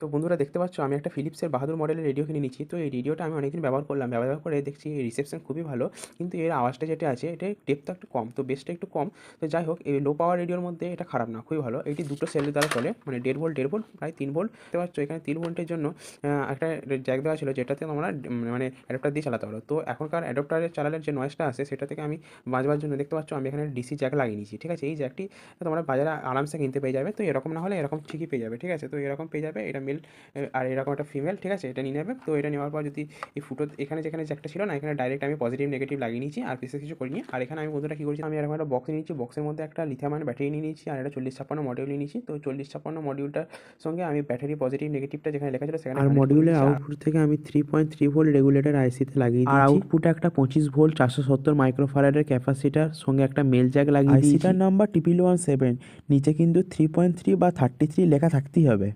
তো বন্ধুরা দেখতে পাচ্ছ, আমি একটা ফিলিপসের বাহাদুর মডেলের রেডিও কিনে নিচ্ছি। তো এই রেডিওটা আমি অনেকদিন ব্যবহার করলাম। ব্যবহার করে দেখছি এই রিসেপশন খুবই ভালো। কিন্তু এর আওয়াজটা যেটা আছে, এটা ডেপটা একটু কম, তো বেসটা একটু কম। তো যাই হোক, এই লো পাওয়ার রেডিওর মধ্যে এটা খারাপ না, খুবই ভালো। এটি দুটো সেলের দ্বারা চলে মানে দেড় ভোল্ট দেড় ভোল্ট প্রায় তিন ভোল্ট দেখতে পাচ্ছ, এখানে তিন ভোল্টের জন্য একটা জ্যাক দেওয়া ছিল, যেটাতে আমরা মানে অ্যাডাপ্টার দিয়ে চালাতে পারো। তো এখনকার অ্যাডাপ্টারে চালালে যে নয়েজটা আসে সেটা থেকে আমি বাঁচবার জন্য দেখতে পাচ্ছ, আমি এখানে ডিসি জ্যাক লাগিয়ে নিয়েছি। ঠিক আছে, এই জ্যাকটি তোমরা বাজারে আরামসে কিনতে পেয়ে যাবে। তো এরকম না হলে এরকম ঠিকই পেয়ে যাবে। ঠিক আছে, তো এরকম পেয়ে যাবে, এটা মেল আর এরকম একটা ফিমেল ঠিক আছে? এটা নিয়ে নেবে। তো এটা নেওয়ার পর যদি এই ফুটো এখানে যেখানে জ্যাকটা ছিল না এখানে ডাইরেক্ট আমি পজিটিভ নেগেটিভ লাগিয়ে নিয়েছি আর বিশেষ কিছু করিনি। আর এখানে আমি বন্ধুরা কী করেছি আমি এরকম একটা বক্স নিয়েছি। বক্সের মধ্যে একটা লিথিয়াম আয়ন ব্যাটারি নিয়ে নিয়েছি আর একটা চল্লিশ ছাপ্পান্ন মডিউল নিয়ে নিয়েছি। তো চল্লিশ ছাপ্পান্ন মডিউলটার সঙ্গে আমি ব্যাটারি পজিটিভ নেগেটিভটা যেখানে লেখা ছিল সেখানে আর মডিউলের আউটপুট থেকে আমি three point three volt regulator আইসিতে লাগিয়ে আর দিয়েছি। আর আউটপুটে একটা পঁচিশ ভোল্ট চারশো সত্তর মাইক্রোফারাডের ক্যাপাসিটার সঙ্গে একটা মেল জ্যাক লাগিয়ে দিয়েছি। আইসিটার নাম্বার টিপিল ওয়ান সেভেন নিচে কিন্তু থ্রি পয়েন্ট থ্রি বা থার্টি থ্রি লেখা থাকতেই হবে।